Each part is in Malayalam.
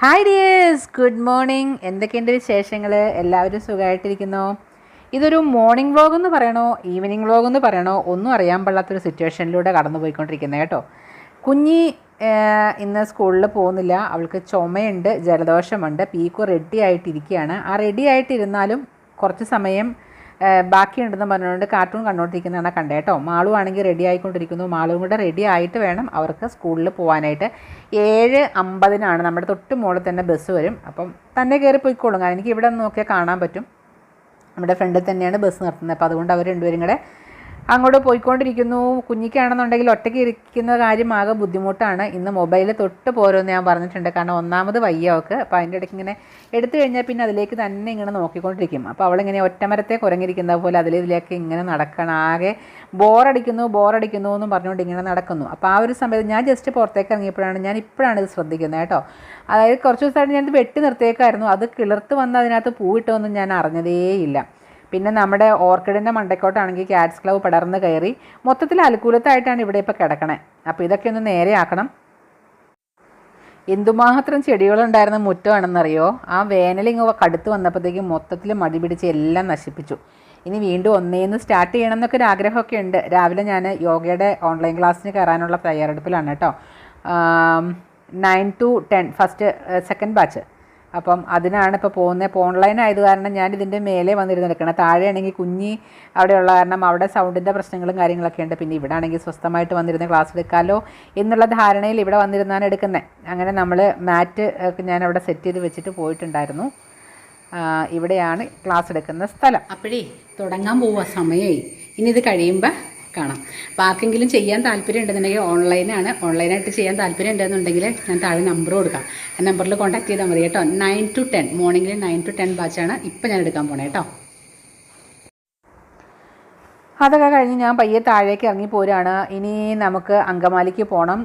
ഹായ് ഡിയേഴ്സ് ഗുഡ് മോർണിംഗ് എന്തൊക്കെയുണ്ട് വിശേഷങ്ങൾ എല്ലാവരും സുഖമായിട്ടിരിക്കുന്നു ഇതൊരു മോർണിംഗ് വ്ളോഗ് എന്ന് പറയണോ? ഈവനിങ് വ്ളോഗ് എന്ന് പറയണോ? ഒന്നും അറിയാൻ പാടാത്തൊരു സിറ്റുവേഷനിലൂടെ കടന്നു പോയിക്കൊണ്ടിരിക്കുന്നത് കേട്ടോ. കുഞ്ഞി ഇന്ന് സ്കൂളിൽ പോകുന്നില്ല. അവൾക്ക് ചുമയുണ്ട് ജലദോഷമുണ്ട് പീക്കു റെഡി ആയിട്ടിരിക്കുകയാണ്. ആ റെഡി ആയിട്ടിരുന്നാലും കുറച്ച് സമയം ബാക്കിയുണ്ടെന്ന് പറഞ്ഞുകൊണ്ട് കാർട്ടൂൺ കണ്ടുകൊണ്ടിരിക്കുന്നതാണ് കണ്ടേ കേട്ടോ. മാളുവാണെങ്കിൽ റെഡി ആയിക്കൊണ്ടിരിക്കുന്നു. മാളും കൂടെ റെഡി ആയിട്ട് വേണം അവർക്ക് സ്കൂളിൽ പോകാനായിട്ട് ഏഴ് അമ്പതിനാണ്. നമ്മുടെ തൊട്ട് മുകളിൽ തന്നെ ബസ് വരും. അപ്പം തന്നെ കയറി പോയിക്കോളും. കാരണം എനിക്ക് ഇവിടെ നോക്കിയാൽ കാണാൻ പറ്റും. നമ്മുടെ ഫ്രണ്ടിൽ തന്നെയാണ് ബസ് നിർത്തുന്നത് അപ്പോൾ അതുകൊണ്ട് അവർ രണ്ടുപേരും കൂടെ അങ്ങോട്ട് പോയിക്കൊണ്ടിരിക്കുന്നു. കുഞ്ഞിക്കാണെന്നുണ്ടെങ്കിൽ ഒറ്റയ്ക്ക് ഇരിക്കുന്ന കാര്യമാകെ ബുദ്ധിമുട്ടാണ്. ഇന്ന് മൊബൈൽ തൊട്ട് പോരുമെന്ന് ഞാൻ പറഞ്ഞിട്ടുണ്ട്. കാരണം ഒന്നാമത് വയ്യ അവൾക്ക്. അപ്പോൾ അതിന്റെ ഇടയ്ക്ക് ഇങ്ങനെ എടുത്തു കഴിഞ്ഞാൽ പിന്നെ അതിലേക്ക് തന്നെ ഇങ്ങനെ നോക്കിക്കൊണ്ടിരിക്കും. അപ്പോൾ അവളിങ്ങനെ ഒറ്റമരത്തെ കുരങ്ങിരിക്കുന്ന പോലെ അതിലേക്ക് ഇങ്ങനെ നടക്കണം. ആകെ ബോറടിക്കുന്നു ബോറടിക്കുന്നു എന്നും പറഞ്ഞുകൊണ്ട് ഇങ്ങനെ നടക്കുന്നു. അപ്പോൾ ആ ഒരു സമയത്ത് ഞാൻ ജസ്റ്റ് പുറത്തേക്ക് ഇറങ്ങിയപ്പോഴാണ് ഞാൻ ഇപ്പോഴാണ് ഇത് ശ്രദ്ധിക്കുന്നത് കേട്ടോ. അതായത് കുറച്ച് ദിവസമായിട്ട് ഞാനിത് വെട്ടി നിർത്തിയേക്കായിരുന്നു. അത് കിളിർത്ത് വന്ന് അതിനകത്ത് പൂവിട്ടൊന്നും ഞാൻ അറിഞ്ഞതേയില്ല. പിന്നെ നമ്മുടെ ഓർക്കിഡിന്റെ മണ്ടക്കോട്ടാണെങ്കിൽ ക്യാറ്റ്സ് ക്ലവ് പടർന്ന് കയറി മൊത്തത്തിൽ അലുക്കൂലത്തായിട്ടാണ് ഇവിടെ ഇപ്പോൾ കിടക്കണേ. അപ്പോൾ ഇതൊക്കെ ഒന്ന് നേരെയാക്കണം എന്തുമാത്രം ചെടികളുണ്ടായിരുന്ന മുറ്റമാണെന്നറിയോ ആ വേനലിങ് കടുത്ത് വന്നപ്പോഴത്തേക്കും മൊത്തത്തിൽ മടി പിടിച്ച് എല്ലാം നശിപ്പിച്ചു. ഇനി വീണ്ടും ഒന്നേന്ന് സ്റ്റാർട്ട് ചെയ്യണം എന്നൊക്കെ ഒരു ആഗ്രഹമൊക്കെ ഉണ്ട്. രാവിലെ ഞാൻ യോഗയുടെ ഓൺലൈൻ ക്ലാസ്സിന് കയറാനുള്ള തയ്യാറെടുപ്പിലാണ് കേട്ടോ. Nine to ten first second batch അപ്പം അതിനാണ് ഇപ്പോൾ പോകുന്നത് ഇപ്പോൾ ഓൺലൈൻ ആയത് കാരണം ഞാൻ ഇതിന്റെ മേലെ വന്നിരുന്ന് എടുക്കണം താഴെയാണെങ്കിൽ കുഞ്ഞി അവിടെയുള്ള കാരണം അവിടെ സൗണ്ടിന്റെ പ്രശ്നങ്ങളും കാര്യങ്ങളൊക്കെ ഉണ്ട്. പിന്നെ ഇവിടെ ആണെങ്കിൽ സ്വസ്ഥമായിട്ട് വന്നിരുന്ന് ക്ലാസ് എടുക്കാമല്ലോ എന്നുള്ള ധാരണയിൽ ഇവിടെ വന്നിരുന്നാണ് എടുക്കുന്നത് അങ്ങനെ നമ്മൾ മാറ്റ് ഞാൻ അവിടെ സെറ്റ് ചെയ്ത് വെച്ചിട്ട് പോയിട്ടുണ്ടായിരുന്നു. ഇവിടെയാണ് ക്ലാസ് എടുക്കുന്ന സ്ഥലം. അപ്പോഴേ തുടങ്ങാൻ പോവുക. സമയമായി ഇനി ഇത് കഴിയുമ്പോൾ കാണാം. അപ്പോൾ ആർക്കെങ്കിലും ചെയ്യാൻ താല്പര്യം ഉണ്ടെന്നുണ്ടെങ്കിൽ ഓൺലൈനാണ് ഓൺലൈനായിട്ട് ചെയ്യാൻ താല്പര്യം ഉണ്ടെന്നുണ്ടെങ്കിൽ ഞാൻ താഴെ നമ്പർ കൊടുക്കാം. ആ നമ്പറിൽ കോൺടാക്ട് ചെയ്താൽ മതി കേട്ടോ. നയൻ ടു ടെൻ മോർണിംഗിൽ നയൻ ടു ടെൻ ബാച്ചാണ് ഇപ്പം ഞാൻ എടുക്കാൻ പോണേ കേട്ടോ. അതൊക്കെ കഴിഞ്ഞ് ഞാൻ പയ്യെ താഴേക്ക് ഇറങ്ങി പോരാണ്. ഇനി നമുക്ക് അങ്കമാലിക്ക് പോകണം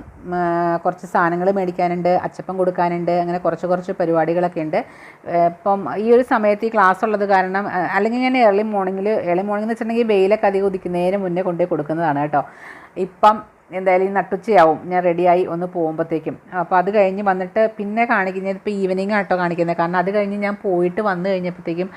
കുറച്ച് സാധനങ്ങൾ മേടിക്കാനുണ്ട് അച്ചപ്പം കൊടുക്കാനുണ്ട് അങ്ങനെ കുറച്ച് കുറച്ച് പരിപാടികളൊക്കെ ഉണ്ട്. ഇപ്പം ഈ ഒരു സമയത്ത് ഈ ക്ലാസ് ഉള്ളത് കാരണം അല്ലെങ്കിൽ ഞാൻ ഏർലി മോർണിംഗിൽ ഏർലി മോർണിംഗ് എന്ന് വെച്ചിട്ടുണ്ടെങ്കിൽ വെയിലൊക്കെ അധികം ഉദിക്കുന്നതിന് മുന്നേ കൊണ്ടുപോയി കൊടുക്കുന്നതാണ് കേട്ടോ. ഇപ്പം എന്തായാലും ഈ നട്ടുച്ചയാവും. ഞാൻ റെഡിയായി ഒന്ന് പോകുമ്പോഴത്തേക്കും അപ്പോൾ അത് കഴിഞ്ഞ് വന്നിട്ട് പിന്നെ കാണിക്കുന്നത് ഇപ്പോൾ ഈവനിങ് ആട്ടോ കാണിക്കുന്നത്. കാരണം അത് കഴിഞ്ഞ് ഞാൻ പോയിട്ട് വന്നു കഴിഞ്ഞപ്പോഴത്തേക്കും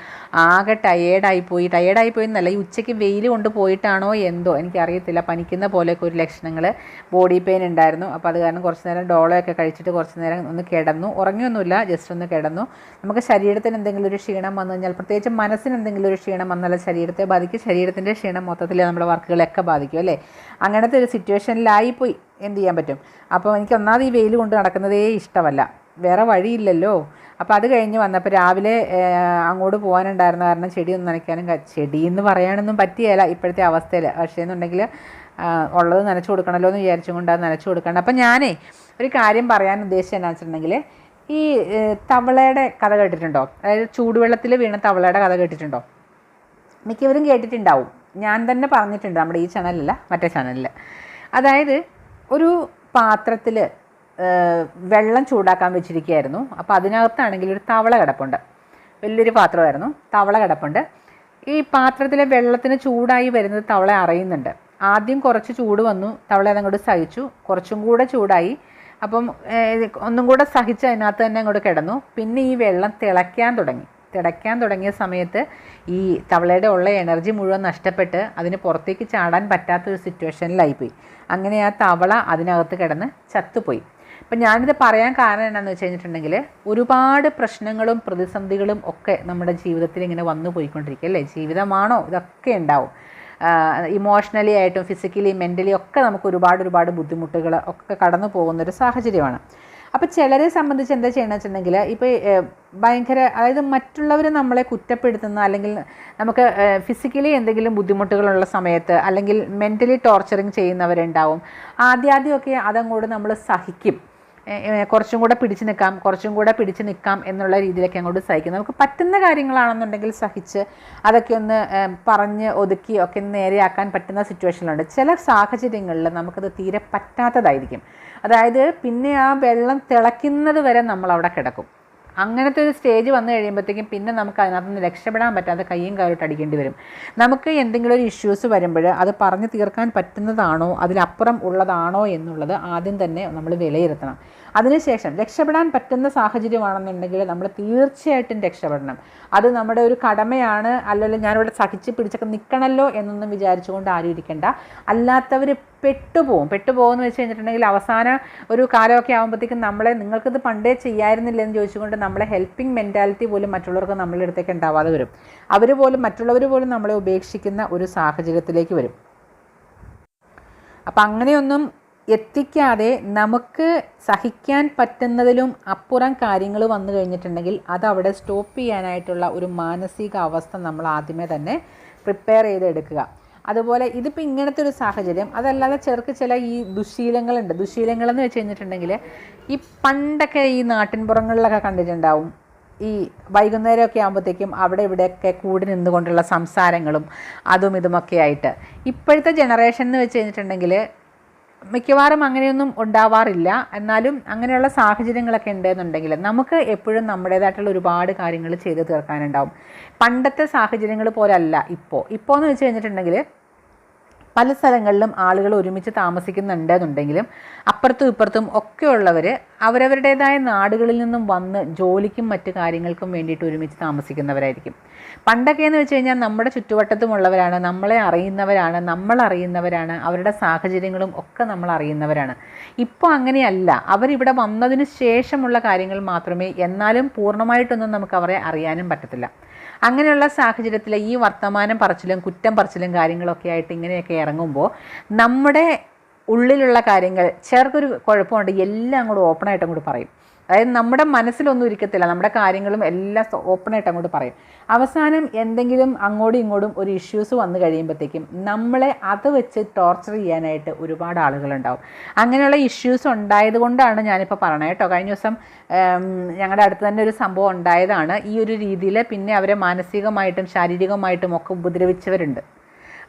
ആകെ ടയേർഡായി പോയി. ടയേർഡായി പോയി എന്നല്ല ഈ ഉച്ചയ്ക്ക് വെയിൽ കൊണ്ട് പോയിട്ടാണോ എന്തോ എനിക്കറിയത്തില്ല. പനിക്കുന്ന പോലെയൊക്കെ ഒരു ലക്ഷണങ്ങൾ ബോഡി പെയിൻ ഉണ്ടായിരുന്നു. അപ്പോൾ അത് കാരണം കുറച്ച് നേരം ഡോളൊക്കെ കഴിച്ചിട്ട് കുറച്ച് നേരം ഒന്ന് കിടന്നു. ഉറങ്ങിയൊന്നുമില്ല ജസ്റ്റ് ഒന്ന് കിടന്നു. നമുക്ക് ശരീരത്തിന് എന്തെങ്കിലും ഒരു ക്ഷീണം വന്നു കഴിഞ്ഞാൽ പ്രത്യേകിച്ച് മനസ്സിന് എന്തെങ്കിലും ഒരു ക്ഷീണം വന്നാൽ ശരീരത്തെ ബാധിക്കും. ശരീരത്തിന്റെ ക്ഷീണം മൊത്തത്തിൽ നമ്മുടെ വർക്കുകളൊക്കെ ബാധിക്കും അല്ലേ? അങ്ങനത്തെ ഒരു സിറ്റുവേഷനിലായിപ്പോയി എന്ത് ചെയ്യാൻ പറ്റും? അപ്പോൾ എനിക്ക് ഒന്നാമത് ഈ വെയിൽ കൊണ്ട് നടക്കുന്നതേ ഇഷ്ടമല്ല. വേറെ വഴിയില്ലല്ലോ. അപ്പോൾ അത് കഴിഞ്ഞ് വന്നപ്പോൾ രാവിലെ അങ്ങോട്ട് പോകാനുണ്ടായിരുന്ന കാരണം ചെടിയൊന്നും നനയ്ക്കാനും ചെടി എന്ന് പറയാനൊന്നും പറ്റിയല്ല ഇപ്പോഴത്തെ അവസ്ഥയിൽ. പക്ഷേ എന്നുണ്ടെങ്കിൽ ഉള്ളത് നനച്ചു കൊടുക്കണമല്ലോ എന്ന് വിചാരിച്ചും കൊണ്ട് അത് നനച്ചു കൊടുക്കണം അപ്പം ഞാനേ ഒരു കാര്യം പറയാൻ ഉദ്ദേശിച്ചത് എന്നാ വെച്ചിട്ടുണ്ടെങ്കിൽ ഈ തവളയുടെ കഥ കേട്ടിട്ടുണ്ടോ? അതായത് ചൂടുവെള്ളത്തിൽ വീണ തവളയുടെ കഥ കേട്ടിട്ടുണ്ടോ? മിക്കവരും കേട്ടിട്ടുണ്ടാവും. ഞാൻ തന്നെ പറഞ്ഞിട്ടുണ്ട് നമ്മുടെ ഈ ചാനലല്ല മറ്റേ ചാനലിൽ അതായത് ഒരു പാത്രത്തിൽ വെള്ളം ചൂടാക്കാൻ വെച്ചിരിക്കുകയായിരുന്നു. അപ്പോൾ അതിനകത്താണെങ്കിൽ ഒരു തവള കിടപ്പുണ്ട്. വലിയൊരു പാത്രമായിരുന്നു. തവള കിടപ്പുണ്ട്. ഈ പാത്രത്തിലെ വെള്ളത്തിന് ചൂടായി വരുന്നത് തവള അറിയുന്നുണ്ട്. ആദ്യം കുറച്ച് ചൂട് വന്നു. തവള അതങ്ങോട്ട് സഹിച്ചു. കുറച്ചും കൂടെ ചൂടായി. അപ്പം ഒന്നും കൂടെ സഹിച്ച് അതിനകത്ത് തന്നെ അങ്ങോട്ട് കിടന്നു. പിന്നെ ഈ വെള്ളം തിളയ്ക്കാൻ തുടങ്ങി. തിളയ്ക്കാൻ തുടങ്ങിയ സമയത്ത് ഈ തവളയുടെ ഉള്ള എനർജി മുഴുവൻ നഷ്ടപ്പെട്ട് അതിന് പുറത്തേക്ക് ചാടാൻ പറ്റാത്തൊരു സിറ്റുവേഷനിലായിപ്പോയി. അങ്ങനെ ആ തവള അതിനകത്ത് കിടന്ന് ചത്തുപോയി. അപ്പം ഞാനിത് പറയാൻ കാരണം എന്താണെന്ന് വെച്ച് കഴിഞ്ഞിട്ടുണ്ടെങ്കിൽ ഒരുപാട് പ്രശ്നങ്ങളും പ്രതിസന്ധികളും ഒക്കെ നമ്മുടെ ജീവിതത്തിൽ ഇങ്ങനെ വന്നു പോയിക്കൊണ്ടിരിക്കുക അല്ലേ? ജീവിതമാണോ? ഇതൊക്കെ ഉണ്ടാവും. ഇമോഷണലി ആയിട്ടും ഫിസിക്കലി മെന്റലി ഒക്കെ നമുക്ക് ഒരുപാട് ഒരുപാട് ബുദ്ധിമുട്ടുകൾ ഒക്കെ കടന്നു പോകുന്നൊരു സാഹചര്യമാണ്. അപ്പോൾ ചിലരെ സംബന്ധിച്ച് എന്താ ചെയ്യണമെന്ന് വെച്ചിട്ടുണ്ടെങ്കിൽ ഇപ്പോൾ ഭയങ്കര അതായത് മറ്റുള്ളവർ നമ്മളെ കുറ്റപ്പെടുത്തുന്ന അല്ലെങ്കിൽ നമുക്ക് ഫിസിക്കലി എന്തെങ്കിലും ബുദ്ധിമുട്ടുകളുള്ള സമയത്ത് അല്ലെങ്കിൽ മെന്റലി ടോർച്ചറിങ് ചെയ്യുന്നവരുണ്ടാവും. ആദ്യാദ്യമൊക്കെ അതങ്ങോട്ട് നമ്മൾ സഹിക്കും. കുറച്ചും കൂടെ പിടിച്ച് നിൽക്കാം കുറച്ചും കൂടെ പിടിച്ച് നിൽക്കാം എന്നുള്ള രീതിയിലൊക്കെ അങ്ങോട്ട് സഹിക്കും. നമുക്ക് പറ്റുന്ന കാര്യങ്ങളാണെന്നുണ്ടെങ്കിൽ സഹിച്ച് അതൊക്കെ ഒന്ന് പറഞ്ഞ് ഒതുക്കി ഒക്കെ നേരെയാക്കാൻ പറ്റുന്ന സിറ്റുവേഷനിലുണ്ട് ചില സാഹചര്യങ്ങളിൽ നമുക്കത് തീരെ പറ്റാത്തതായിരിക്കും. അതായത് പിന്നെ ആ വെള്ളം തിളയ്ക്കുന്നത് വരെ നമ്മൾ അവിടെ കിടക്കും. അങ്ങനത്തെ ഒരു സ്റ്റേജ് വന്നു കഴിയുമ്പോഴത്തേക്കും പിന്നെ നമുക്ക് അതിനകത്ത് നിന്ന് രക്ഷപ്പെടാൻ പറ്റാതെ കയ്യും കാലോട്ട് അടിക്കേണ്ടി വരും. നമുക്ക് എന്തെങ്കിലും ഒരു ഇഷ്യൂസ് വരുമ്പോൾ അത് പറഞ്ഞു തീർക്കാൻ പറ്റുന്നതാണോ അതിലപ്പുറം ഉള്ളതാണോ എന്നുള്ളത് ആദ്യം തന്നെ നമ്മൾ വിലയിരുത്തണം. അതിനുശേഷം രക്ഷപ്പെടാൻ പറ്റുന്ന സാഹചര്യമാണെന്നുണ്ടെങ്കിൽ നമ്മൾ തീർച്ചയായിട്ടും രക്ഷപ്പെടണം. അത് നമ്മുടെ ഒരു കടമയാണ് അല്ലെങ്കിൽ ഞാനിവിടെ സഹിച്ച് പിടിച്ചൊക്കെ നിൽക്കണമല്ലോ എന്നൊന്നും വിചാരിച്ചുകൊണ്ട് ആരും ഇരിക്കേണ്ട. അല്ലാത്തവർ പെട്ടുപോകും പെട്ടുപോകുമെന്ന് വെച്ച് കഴിഞ്ഞിട്ടുണ്ടെങ്കിൽ അവസാന ഒരു കാലമൊക്കെ ആകുമ്പോഴത്തേക്കും നമ്മളെ നിങ്ങൾക്കിത് പണ്ടേ ചെയ്യായിരുന്നില്ല എന്ന് ചോദിച്ചുകൊണ്ട് നമ്മളെ ഹെൽപ്പിംഗ് മെന്റാലിറ്റി പോലും മറ്റുള്ളവർക്ക് നമ്മളുടെ അടുത്തേക്ക് ഉണ്ടാവാതെ വരും. അവർ പോലും മറ്റുള്ളവർ പോലും നമ്മളെ ഉപേക്ഷിക്കുന്ന ഒരു സാഹചര്യത്തിലേക്ക് വരും. അപ്പം അങ്ങനെയൊന്നും എത്തിക്കാതെ നമുക്ക് സഹിക്കാൻ പറ്റുന്നതിലും അപ്പുറം കാര്യങ്ങൾ വന്നു കഴിഞ്ഞിട്ടുണ്ടെങ്കിൽ അത് അവിടെ സ്റ്റോപ്പ് ചെയ്യാനായിട്ടുള്ള ഒരു മാനസിക അവസ്ഥ നമ്മൾ ആദ്യമേ തന്നെ പ്രിപ്പയർ ചെയ്തെടുക്കുക. അതുപോലെ ഇതിപ്പോൾ ഇങ്ങനത്തെ ഒരു സാഹചര്യം അതല്ലാതെ ചെറുക്ക് ചില ഈ ദുശീലങ്ങളുണ്ട്. ദുശീലങ്ങളെന്ന് വെച്ച് കഴിഞ്ഞിട്ടുണ്ടെങ്കിൽ ഈ പണ്ടൊക്കെ ഈ നാട്ടിൻപുറങ്ങളിലൊക്കെ കണ്ടിട്ടുണ്ടാവും. ഈ വൈകുന്നേരമൊക്കെ ആകുമ്പോഴത്തേക്കും അവിടെ ഇവിടെയൊക്കെ കൂടി നിന്നുകൊണ്ടുള്ള സംസാരങ്ങളും അതും ഇതുമൊക്കെ ആയിട്ട്. ഇപ്പോഴത്തെ ജനറേഷൻ എന്ന് വെച്ച് കഴിഞ്ഞിട്ടുണ്ടെങ്കിൽ മിക്കവാറും അങ്ങനെയൊന്നും ഉണ്ടാവാറില്ല. എന്നാലും അങ്ങനെയുള്ള സാഹചര്യങ്ങളൊക്കെ ഉണ്ടെന്നുണ്ടെങ്കിൽ നമുക്ക് എപ്പോഴും നമ്മുടേതായിട്ടുള്ള ഒരുപാട് കാര്യങ്ങൾ ചെയ്ത് തീർക്കാനുണ്ടാവും. പണ്ടത്തെ സാഹചര്യങ്ങൾ പോലല്ല ഇപ്പോൾ ഇപ്പോൾ എന്ന് വെച്ച് കഴിഞ്ഞിട്ടുണ്ടെങ്കിൽ പല സ്ഥലങ്ങളിലും ആളുകൾ ഒരുമിച്ച് താമസിക്കുന്നുണ്ടെന്നുണ്ടെങ്കിലും അപ്പുറത്തും ഇപ്പുറത്തും ഒക്കെയുള്ളവർ അവരവരുടേതായ നാടുകളിൽ നിന്നും വന്ന് ജോലിക്കും മറ്റു കാര്യങ്ങൾക്കും വേണ്ടിയിട്ട് ഒരുമിച്ച് താമസിക്കുന്നവരായിരിക്കും. പണ്ടൊക്കെ എന്ന് വെച്ച് കഴിഞ്ഞാൽ നമ്മുടെ ചുറ്റുവട്ടത്തുമുള്ളവരാണ് നമ്മളെ അറിയുന്നവരാണ് നമ്മൾ അറിയുന്നവരാണ് അവരുടെ സാഹചര്യങ്ങളും ഒക്കെ നമ്മൾ അറിയുന്നവരാണ്. ഇപ്പോൾ അങ്ങനെയല്ല. അവരിവിടെ വന്നതിന് ശേഷമുള്ള കാര്യങ്ങൾ മാത്രമേ എന്നാലും പൂർണമായിട്ടൊന്നും നമുക്ക് അവരെ അറിയാനും പറ്റത്തില്ല. അങ്ങനെയുള്ള സാഹചര്യത്തിൽ ഈ വർത്തമാനം പറച്ചിലും കുറ്റം പറച്ചിലും കാര്യങ്ങളൊക്കെ ആയിട്ട് ഇങ്ങനെയൊക്കെ ഇറങ്ങുമ്പോൾ നമ്മുടെ ഉള്ളിലുള്ള കാര്യങ്ങൾ ചേർക്കൊരു കുഴപ്പമുണ്ട് എല്ലാം അങ്ങോട്ട് ഓപ്പണായിട്ട് അങ്ങോട്ട് പറയും. അതായത് നമ്മുടെ മനസ്സിലൊന്നും ഇരിക്കത്തില്ല. നമ്മുടെ കാര്യങ്ങളും എല്ലാം ഓപ്പണായിട്ട് അങ്ങോട്ട് പറയും. അവസാനം എന്തെങ്കിലും അങ്ങോട്ടും ഇങ്ങോട്ടും ഒരു ഇഷ്യൂസ് വന്നു കഴിയുമ്പോഴത്തേക്കും നമ്മളെ അത് വെച്ച് ടോർച്ചർ ചെയ്യാനായിട്ട് ഒരുപാട് ആളുകളുണ്ടാവും. അങ്ങനെയുള്ള ഇഷ്യൂസ് ഉണ്ടായത് കൊണ്ടാണ് ഞാനിപ്പോൾ പറയണത് കേട്ടോ. കഴിഞ്ഞ ദിവസം ഞങ്ങളുടെ അടുത്ത് തന്നെ ഒരു സംഭവം ഉണ്ടായതാണ്. ഈ ഒരു രീതിയിൽ പിന്നെ അവരെ മാനസികമായിട്ടും ശാരീരികമായിട്ടും ഒക്കെ ഉപദ്രവിച്ചവരുണ്ട്.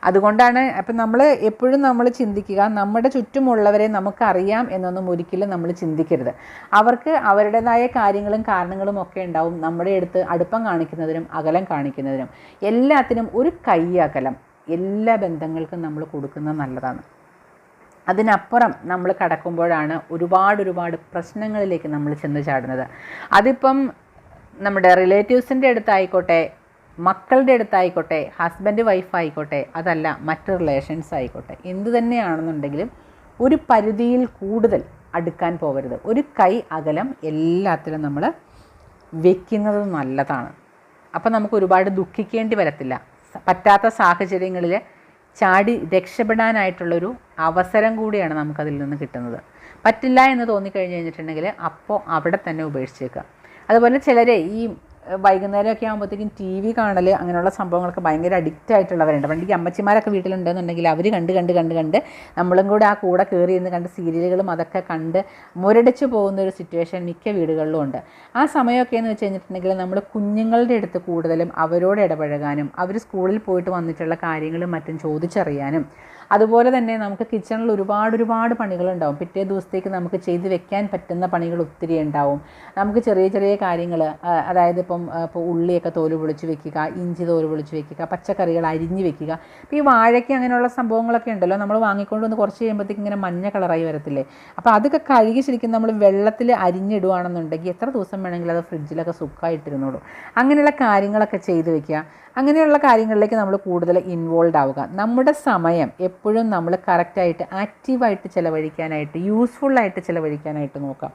അതുകൊണ്ടാണ് അപ്പം നമ്മൾ എപ്പോഴും നമ്മൾ ചിന്തിക്കുക നമ്മുടെ ചുറ്റുമുള്ളവരെ നമുക്കറിയാം എന്നൊന്നും ഒരിക്കലും നമ്മൾ ചിന്തിക്കരുത്. അവർക്ക് അവരുടേതായ കാര്യങ്ങളും കാരണങ്ങളും ഒക്കെ ഉണ്ടാവും നമ്മുടെ അടുത്ത് അടുപ്പം കാണിക്കുന്നതിനും അകലം കാണിക്കുന്നതിനും. എല്ലാത്തിനും ഒരു കൈ അകലം എല്ലാ ബന്ധങ്ങൾക്കും നമ്മൾ കൊടുക്കുന്നത് നല്ലതാണ്. അതിനപ്പുറം നമ്മൾ കടക്കുമ്പോഴാണ് ഒരുപാട് ഒരുപാട് പ്രശ്നങ്ങളിലേക്ക് നമ്മൾ ചെന്ന് ചാടുന്നത്. അതിപ്പം നമ്മുടെ റിലേറ്റീവ്സിന്റെ അടുത്തായിക്കോട്ടെ മക്കളുടെ അടുത്തായിക്കോട്ടെ ഹസ്ബൻഡ് വൈഫ് ആയിക്കോട്ടെ അതല്ല മറ്റ് റിലേഷൻസ് ആയിക്കോട്ടെ. എന്തു തന്നെയാണെന്നുണ്ടെങ്കിലും ഒരു പരിധിയിൽ കൂടുതൽ അടുക്കാൻ പോകരുത്. ഒരു കൈ അകലം എല്ലാത്തിലും നമ്മൾ വെക്കുന്നത് നല്ലതാണ്. അപ്പോൾ നമുക്ക് ഒരുപാട് ദുഃഖിക്കേണ്ടി വരത്തില്ല. പറ്റാത്ത സാഹചര്യങ്ങളിൽ ചാടി രക്ഷപ്പെടാനായിട്ടുള്ളൊരു അവസരം കൂടിയാണ് നമുക്കതിൽ നിന്ന് കിട്ടുന്നത്. പറ്റില്ല എന്ന് തോന്നിക്കഴിഞ്ഞ് കഴിഞ്ഞിട്ടുണ്ടെങ്കിൽ അപ്പോൾ അവിടെ തന്നെ ഉപേക്ഷിച്ചേക്കുക അതുപോലെ ചിലരെ ഈ വൈകുന്നേരമൊക്കെ ആകുമ്പോഴത്തേക്കും ടി വി കാണൽ അങ്ങനെയുള്ള സംഭവങ്ങളൊക്കെ ഭയങ്കര അഡിക്റ്റ് ആയിട്ടുള്ളവരുണ്ട്. പണ്ട് അമ്മച്ചിമാരൊക്കെ വീട്ടിലുണ്ടെന്നുണ്ടെങ്കിൽ അവർ കണ്ട് കണ്ട് കണ്ട് കണ്ട് നമ്മളും കൂടെ ആ കൂടെ കയറി ഇരുന്ന് കണ്ട് സീരിയലുകളും അതൊക്കെ കണ്ട് മുരടിച്ച് പോകുന്ന ഒരു സിറ്റുവേഷൻ മിക്ക വീടുകളിലും ഉണ്ട്. ആ സമയമൊക്കെ എന്ന് വെച്ച് കഴിഞ്ഞിട്ടുണ്ടെങ്കിൽ നമ്മൾ കുഞ്ഞുങ്ങളുടെ അടുത്ത് കൂടുതലും അവരോട് ഇടപഴകാനും അവർ സ്കൂളിൽ പോയിട്ട് വന്നിട്ടുള്ള കാര്യങ്ങളും മറ്റും ചോദിച്ചറിയാനും അതുപോലെ തന്നെ നമുക്ക് കിച്ചണിൽ ഒരുപാട് ഒരുപാട് പണികളുണ്ടാവും. പിറ്റേ ദിവസത്തേക്ക് നമുക്ക് ചെയ്ത് വെക്കാൻ പറ്റുന്ന പണികൾ ഒത്തിരി ഉണ്ടാവും. നമുക്ക് ചെറിയ ചെറിയ കാര്യങ്ങൾ അതായത് ഇപ്പം ഇപ്പോൾ ഉള്ളിയൊക്കെ തോൽ പൊളിച്ച് വെക്കുക ഇഞ്ചി തോൽ പൊളിച്ച് വെക്കുക പച്ചക്കറികൾ അരിഞ്ഞ് വെക്കുക. ഇപ്പോൾ ഈ വാഴയ്ക്ക് അങ്ങനെയുള്ള സംഭവങ്ങളൊക്കെ ഉണ്ടല്ലോ നമ്മൾ വാങ്ങിക്കൊണ്ട് വന്ന് കുറച്ച് കഴിയുമ്പോഴത്തേക്ക് ഇങ്ങനെ മഞ്ഞ കളറായി വരത്തില്ലേ? അപ്പോൾ അതൊക്കെ കഴുകി ശരിക്കും നമ്മൾ വെള്ളത്തിൽ അരിഞ്ഞിടുകയാണെന്നുണ്ടെങ്കിൽ എത്ര ദിവസം വേണമെങ്കിലും അത് ഫ്രിഡ്ജിലൊക്കെ സുഖമായിട്ടിരുന്നോളൂ അങ്ങനെയുള്ള കാര്യങ്ങളൊക്കെ ചെയ്ത് വെക്കുക. അങ്ങനെയുള്ള കാര്യങ്ങളിലേക്ക് നമ്മൾ കൂടുതൽ ഇൻവോൾവ് ആവുക. നമ്മുടെ സമയം എപ്പോഴും നമ്മൾ കറക്റ്റായിട്ട് ആക്റ്റീവായിട്ട് ചിലവഴിക്കാനായിട്ട് യൂസ്ഫുള്ളായിട്ട് ചിലവഴിക്കാനായിട്ട് നോക്കാം.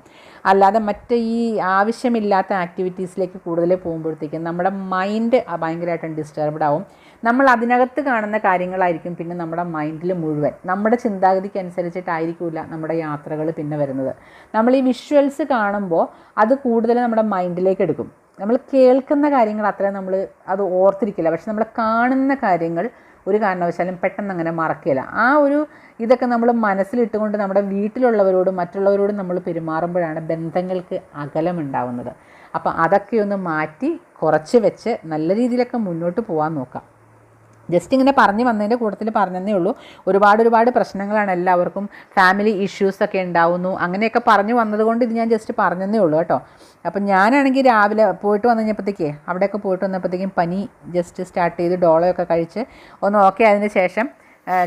അല്ലാതെ മറ്റ് ഈ ആവശ്യമില്ലാത്ത ആക്ടിവിറ്റീസിലേക്ക് കൂടുതൽ പോകുമ്പോഴത്തേക്കും നമ്മുടെ മൈൻഡ് ഭയങ്കരമായിട്ടും ഡിസ്റ്റർബ്ഡ് ആവും. നമ്മൾ അതിനകത്ത് കാണുന്ന കാര്യങ്ങളായിരിക്കും പിന്നെ നമ്മുടെ മൈൻഡിൽ മുഴുവൻ. നമ്മുടെ ചിന്താഗതിക്ക് അനുസരിച്ചിട്ടായിരിക്കില്ല നമ്മുടെ യാത്രകൾ പിന്നെ വരുന്നത്. നമ്മൾ ഈ വിഷ്വൽസ് കാണുമ്പോൾ അത് കൂടുതൽ നമ്മുടെ മൈൻഡിലേക്ക് എടുക്കും. നമ്മൾ കേൾക്കുന്ന കാര്യങ്ങൾ അത്രയും നമ്മൾ അത് ഓർത്തിരിക്കില്ല. പക്ഷെ നമ്മൾ കാണുന്ന കാര്യങ്ങൾ ഒരു കാരണവശാലും പെട്ടെന്ന് അങ്ങനെ മറക്കില്ല. ആ ഒരു ഇതൊക്കെ നമ്മൾ മനസ്സിലിട്ടുകൊണ്ട് നമ്മുടെ വീട്ടിലുള്ളവരോടും മറ്റുള്ളവരോടും നമ്മൾ പെരുമാറുമ്പോഴാണ് ബന്ധങ്ങൾക്ക് അകലമുണ്ടാവുന്നത് അപ്പോൾ അതൊക്കെ ഒന്ന് മാറ്റി കുറച്ച് വെച്ച് നല്ല രീതിയിലൊക്കെ മുന്നോട്ട് പോകാൻ നോക്കാം. ജസ്റ്റ് ഇങ്ങനെ പറഞ്ഞു വന്നതിന്റെ കൂട്ടത്തിൽ പറഞ്ഞതേ ഉള്ളൂ. ഒരുപാട് ഒരുപാട് പ്രശ്നങ്ങളാണ് എല്ലാവർക്കും. ഫാമിലി ഇഷ്യൂസൊക്കെ ഉണ്ടാവുന്നു. അങ്ങനെയൊക്കെ പറഞ്ഞു വന്നതുകൊണ്ട് ഇത് ഞാൻ ജസ്റ്റ് പറഞ്ഞതേ ഉള്ളൂ കേട്ടോ. അപ്പം ഞാനാണെങ്കിൽ രാവിലെ പോയിട്ട് വന്നു കഴിഞ്ഞപ്പോഴത്തേക്ക് അവിടെയൊക്കെ പോയിട്ട് വന്നപ്പോഴത്തേക്കും പനി ജസ്റ്റ് സ്റ്റാർട്ട് ചെയ്ത് ഡോളയൊക്കെ കഴിച്ച് ഒന്ന് ഓക്കെ അതിന് ശേഷം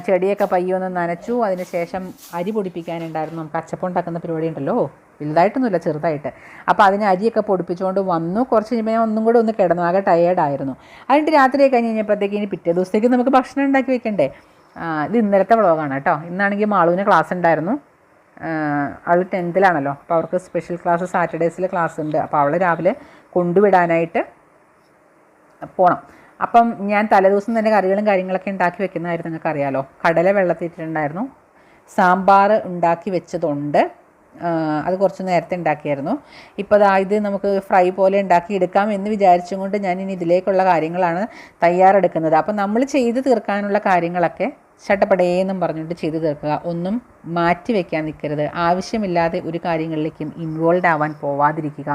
ചെടിയൊക്കെ പയ്യൊന്ന് നനച്ചു. അതിന് ശേഷം അരി പൊടിപ്പിക്കാനുണ്ടായിരുന്നു. നമുക്ക് അച്ചപ്പം ഉണ്ടാക്കുന്ന പരിപാടി ഉണ്ടല്ലോ. വലുതായിട്ടൊന്നുമില്ല ചെറുതായിട്ട്. അപ്പോൾ അതിന് അരിയൊക്കെ പൊടിപ്പിച്ചുകൊണ്ട് വന്നു. കുറച്ച് കഴിഞ്ഞപ്പോൾ ഞാൻ ഒന്നും കൂടെ ഒന്ന് കിടന്നു. ആകെ ടയേർഡായിരുന്നു അതിന്റെ രാത്രി കഴിഞ്ഞ് കഴിഞ്ഞപ്പോഴത്തേക്ക് ഇനി പിറ്റേ ദിവസത്തേക്ക് നമുക്ക് ഭക്ഷണം ഉണ്ടാക്കി വെക്കണ്ടേ? ഇത് ഇന്നലത്തെ വ്ളോഗാണ് കേട്ടോ. ഇന്നാണെങ്കിൽ മാളുവിന് ക്ലാസ് ഉണ്ടായിരുന്നു. അവൾ ടെൻത്തിലാണല്ലോ അപ്പോൾ അവർക്ക് സ്പെഷ്യൽ ക്ലാസ് സാറ്റർഡേസിൽ ക്ലാസ് ഉണ്ട്. അപ്പോൾ അവൾ രാവിലെ കൊണ്ടുവിടാനായിട്ട് പോകണം അപ്പം ഞാൻ തലേദിവസം തന്നെ കറികളും കാര്യങ്ങളൊക്കെ ഉണ്ടാക്കി വെക്കുന്നതായിരുന്നു. നിങ്ങൾക്ക് അറിയാലോ കടല വെള്ളത്തിട്ടുണ്ടായിരുന്നു സാമ്പാർ ഉണ്ടാക്കി വെച്ചതുണ്ട്. അത് കുറച്ച് നേരത്തെ ഉണ്ടാക്കിയായിരുന്നു. ഇപ്പോൾ ദാ ഇത് നമുക്ക് ഫ്രൈ പോലെ ഉണ്ടാക്കി എടുക്കാം എന്ന് വിചാരിച്ചും കൊണ്ട് ഞാൻ ഇനി ഇതിലേക്കുള്ള കാര്യങ്ങളാണ് തയ്യാറെടുക്കുന്നത്. അപ്പം നമ്മൾ ചെയ്ത് തീർക്കാനുള്ള കാര്യങ്ങളൊക്കെ ചട്ടപ്പടേന്നും പറഞ്ഞുകൊണ്ട് ചെയ്തു തീർക്കുക. ഒന്നും മാറ്റി വെക്കാൻ നിൽക്കരുത്. ആവശ്യമില്ലാതെ ഒരു കാര്യങ്ങളിലേക്കും ഇൻവോൾവ് ആവാൻ പോവാതിരിക്കുക.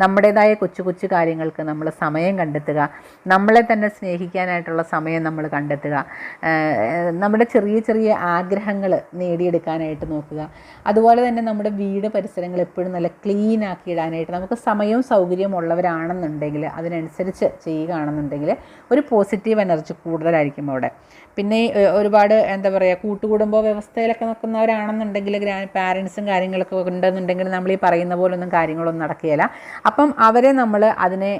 നമ്മുടേതായ കൊച്ചു കൊച്ചു കാര്യങ്ങൾക്ക് നമ്മൾ സമയം കണ്ടെത്തുക. നമ്മളെ തന്നെ സ്നേഹിക്കാനായിട്ടുള്ള സമയം നമ്മൾ കണ്ടെത്തുക. നമ്മുടെ ചെറിയ ചെറിയ ആഗ്രഹങ്ങൾ നേടിയെടുക്കാനായിട്ട് നോക്കുക. അതുപോലെ തന്നെ നമ്മുടെ വീട് പരിസരങ്ങൾ എപ്പോഴും നല്ല ക്ലീൻ ആക്കി ഇടാനായിട്ട് നമുക്ക് സമയവും സൗകര്യവും ഉള്ളവരാണെന്നുണ്ടെങ്കിൽ അതിനനുസരിച്ച് ചെയ്യുകയാണെന്നുണ്ടെങ്കിൽ ഒരു പോസിറ്റീവ് എനർജി കൂടുതലായിരിക്കും അവിടെ. പിന്നെ ഏഹ്, ഒരുപാട് എന്താ പറയുക കൂട്ടുകുടുംബ വ്യവസ്ഥയിലൊക്കെ നിൽക്കുന്നവരാണെന്നുണ്ടെങ്കിൽ ഗ്രാ പാരൻസും കാര്യങ്ങളൊക്കെ ഉണ്ടെന്നുണ്ടെങ്കിൽ നമ്മൾ ഈ പറയുന്ന പോലൊന്നും കാര്യങ്ങളൊന്നും നടക്കുകയില്ല. അപ്പം അവരെ നമ്മൾ അതിനെ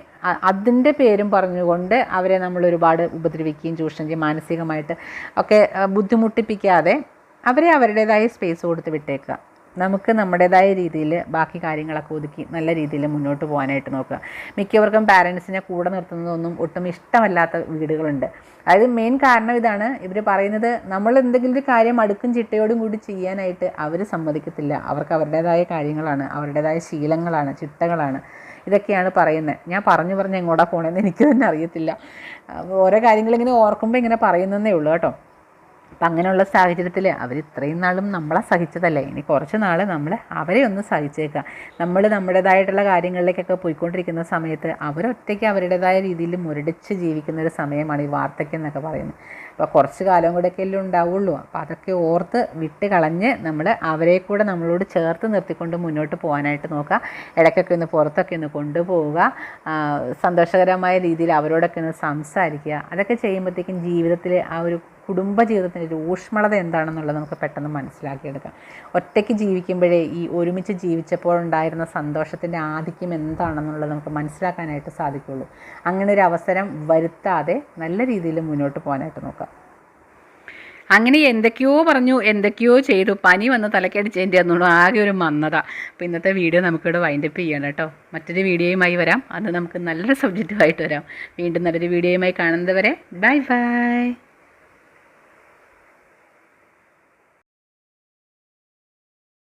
അതിന്റെ പേരും പറഞ്ഞുകൊണ്ട് അവരെ നമ്മൾ ഒരുപാട് ഉപദ്രവിക്കുകയും ചൂഷണം ചെയ്യും മാനസികമായിട്ട് ഒക്കെ ബുദ്ധിമുട്ടിപ്പിക്കാതെ അവരെ അവരുടേതായ സ്പേസ് കൊടുത്ത് വിട്ടേക്കുക. നമുക്ക് നമ്മുടേതായ രീതിയിൽ ബാക്കി കാര്യങ്ങളൊക്കെ ഒതുക്കി നല്ല രീതിയിൽ മുന്നോട്ട് പോകാനായിട്ട് നോക്കുക. മിക്കവർക്കും പാരൻസിനെ കൂടെ നിർത്തുന്നതൊന്നും ഒട്ടും ഇഷ്ടമല്ലാത്ത വീടുകളുണ്ട്. അതായത് മെയിൻ കാരണം ഇതാണ്. ഇവർ പറയുന്നത് നമ്മൾ എന്തെങ്കിലും ഒരു കാര്യം അടുക്കും ചിട്ടയോടും കൂടി ചെയ്യാനായിട്ട് അവർ സമ്മതിക്കത്തില്ല. അവർക്ക് അവരുടേതായ കാര്യങ്ങളാണ് അവരുടേതായ ശീലങ്ങളാണ് ചിട്ടകളാണ്. ഇതൊക്കെയാണ് പറയുന്നത്. ഞാൻ പറഞ്ഞു പറഞ്ഞ് എങ്ങോട്ടാണ് പോകണമെന്ന് എനിക്ക് തന്നെ അറിയത്തില്ല. ഓരോ കാര്യങ്ങളിങ്ങനെ ഓർക്കുമ്പോൾ ഇങ്ങനെ പറയുന്നതേ ഉള്ളൂ കേട്ടോ. അപ്പം അങ്ങനെയുള്ള സാഹചര്യത്തിൽ അവർ ഇത്രയും നാളും നമ്മളെ സഹിച്ചതല്ലേ? ഇനി കുറച്ച് നാൾ നമ്മൾ അവരെ ഒന്ന് സഹിച്ചേക്കാം നമ്മൾ നമ്മുടേതായിട്ടുള്ള കാര്യങ്ങളിലേക്കൊക്കെ പോയിക്കൊണ്ടിരിക്കുന്ന സമയത്ത് അവരൊറ്റയ്ക്ക് അവരുടേതായ രീതിയിൽ മുരടിച്ച് ജീവിക്കുന്ന ഒരു സമയമാണ് ഈ വാർദ്ധക്യം എന്നൊക്കെ പറയുന്നത്. അപ്പോൾ കുറച്ച് കാലം കൂടെയൊക്കെയല്ലേ ഉണ്ടാവുള്ളൂ. അപ്പോൾ അതൊക്കെ ഓർത്ത് വിട്ട് കളഞ്ഞ് നമ്മൾ അവരെ കൂടെ നമ്മളോട് ചേർത്ത് നിർത്തിക്കൊണ്ട് മുന്നോട്ട് പോകാനായിട്ട് നോക്കുക. ഇടയ്ക്കൊക്കെ ഒന്ന് പുറത്തൊക്കെ ഒന്ന് കൊണ്ടുപോവുക. സന്തോഷകരമായ രീതിയിൽ അവരോടൊക്കെ ഒന്ന് സംസാരിക്കുക. അതൊക്കെ ചെയ്യുമ്പോഴത്തേക്കും ജീവിതത്തിൽ ആ ഒരു കുടുംബ ജീവിതത്തിന്റെ ഒരു ഊഷ്മളത എന്താണെന്നുള്ളത് നമുക്ക് പെട്ടെന്ന് മനസ്സിലാക്കിയെടുക്കാം. ഒറ്റയ്ക്ക് ജീവിക്കുമ്പോഴേ ഈ ഒരുമിച്ച് ജീവിച്ചപ്പോൾ ഉണ്ടായിരുന്ന സന്തോഷത്തിന്റെ ആധിക്യം എന്താണെന്നുള്ളത് നമുക്ക് മനസ്സിലാക്കാനായിട്ട് സാധിക്കുള്ളൂ. അങ്ങനെ ഒരു അവസരം വരുത്താതെ നല്ല രീതിയിൽ മുന്നോട്ട് പോകാനായിട്ട് നോക്കാം. അങ്ങനെ എന്തൊക്കെയോ പറഞ്ഞു എന്തൊക്കെയോ ചെയ്തു. പനി വന്ന് തലക്കടിച്ചതിന്റെ എന്നുള്ള ആകെ ഒരു മന്നത അപ്പോൾ ഇന്നത്തെ വീഡിയോ നമുക്കിവിടെ വൈൻഡപ്പ് ചെയ്യണം കേട്ടോ. മറ്റൊരു വീഡിയോയുമായി വരാം. അത് നമുക്ക് നല്ലൊരു സബ്ജക്റ്റുമായിട്ട് വരാം. വീണ്ടും നല്ലൊരു വീഡിയോയുമായി കാണുന്നത് വരെ ബൈ ബൈ